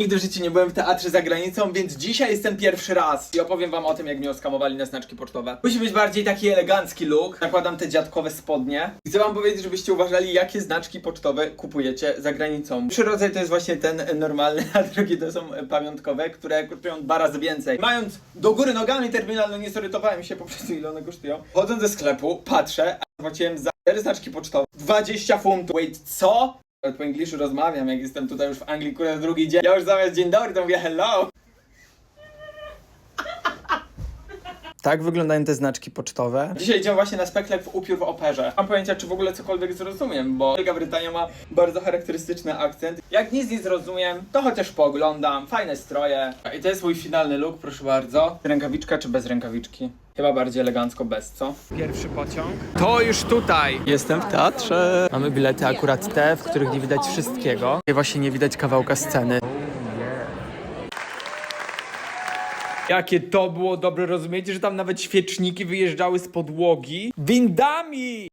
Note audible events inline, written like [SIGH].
Nigdy w życiu nie byłem w teatrze za granicą, więc dzisiaj jestem pierwszy raz i opowiem wam o tym, jak mnie oskamowali na znaczki pocztowe. Musi być bardziej taki elegancki look. Nakładam te dziadkowe spodnie. Chcę wam powiedzieć, żebyście uważali, jakie znaczki pocztowe kupujecie za granicą. Pierwszy rodzaj to jest właśnie ten normalny, [LAUGHS] a drugi to są pamiątkowe, które kosztują dwa razy więcej. Mając do góry nogami terminal, no nie zorientowałem się po prostu ile one kosztują. Chodząc ze sklepu, patrzę, a zapłaciłem za cztery znaczki pocztowe 20 funtów. Wait, co? Po angliszu rozmawiam, jak jestem tutaj już w Anglii, kurde, drugi dzień. Ja już zamiast dzień dobry, to mówię hello. Tak wyglądają te znaczki pocztowe. Dzisiaj idziemy właśnie na speklek w upiór w operze. Mam pojęcia, czy w ogóle cokolwiek zrozumiem, bo Wielka Brytania ma bardzo charakterystyczny akcent. Jak nic nie zrozumiem, to chociaż pooglądam. Fajne stroje. I to jest mój finalny look, proszę bardzo. Rękawiczka czy bez rękawiczki? Chyba bardziej elegancko bez, co? Pierwszy pociąg. To już tutaj! Jestem w teatrze. Mamy bilety akurat te, w których nie widać wszystkiego. I właśnie nie widać kawałka sceny. Jakie to było dobre, rozumiecie, że tam nawet świeczniki wyjeżdżały z podłogi? Windami!